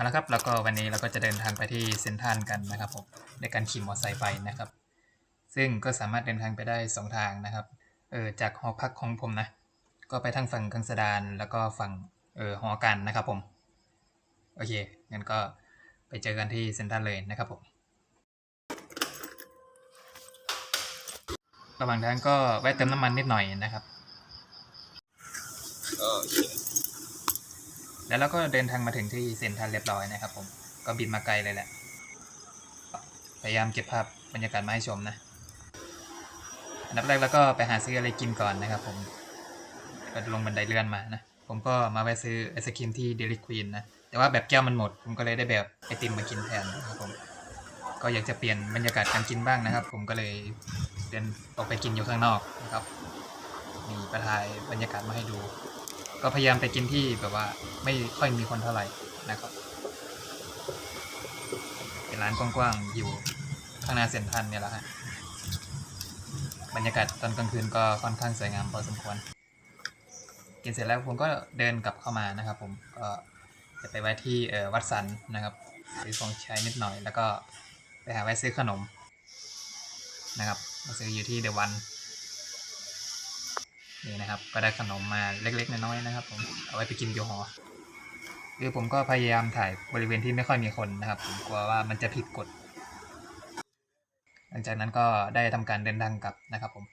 เอาละครับแล้วก็วันนี้เราก็จะเดินทางไปที่เซนทันกันนะครับผมในการขี่มอเตอร์ไซค์ไปนะครับ ซึ่งก็สามารถเดินทางไปได้สองทางนะครับเออจากหอพักของผมนะ ก็ไปทางฝั่งกังสดานแล้วก็ฝั่งเออหอกันนะครับผม โอเคงั้นก็ไปเจอกันที่เซนทรัลเลยนะครับผมระหว่างทางก็แวะเติมน้ำมันนิดหน่อยนะครับ แล้วเราก็เดินทางมาถึงที่เซ็นทรัลเรียบร้อยนะครับ ผมก็บินมาไกลเลยแหละ พยายามเก็บภาพบรรยากาศมาให้ชมนะอันดับแรกแล้วก็ไปหาซื้ออะไรกินก่อนนะครับผมก็ลงบันไดเลื่อนมานะผมก็มาแวะซื้อไอศครีมที่เดลิควีนนะแต่ว่าแบบแก้วมันหมด ผมก็เลยได้แบบไอติมมากินแทนนะครับผมก็อยากจะเปลี่ยนบรรยากาศการกินบ้างนะครับ ผมก็เลยเดินออกไปกินอยู่ข้างนอกนะครับ มีประทายบรรยากาศมาให้ดู ก็พยายามไปกินที่แบบว่า ไม่ค่อยมีคนเท่าไหร่นะครับเป็นร้านกว้างๆอยู่ข้างหน้าเซ็นทรัลเนี่ยแหละฮะบรรยากาศตอนกลางคืนก็ค่อนข้างสวยงามพอสมควร กินเสร็จแล้วผมก็เดินกลับเข้ามานะครับ ผมก็จะไปไว้ที่วัดสันนะครับซื้อของใช้นิดหน่อย แล้วก็ไปหาไว้ซื้อขนมนะครับมาซื้ออยู่ที่เดวัน นี่นะครับ ก็ได้ขนมมาเล็กๆน้อยๆนะครับ ผมเอาไว้ไปกินอยู่หอคือผมก็พยายามถ่ายบริเวณที่ไม่ค่อยมีคนนะครับ ผมกลัวว่ามันจะผิดกฎ หลังจากนั้นก็ได้ทำการเดินทางกลับนะครับผม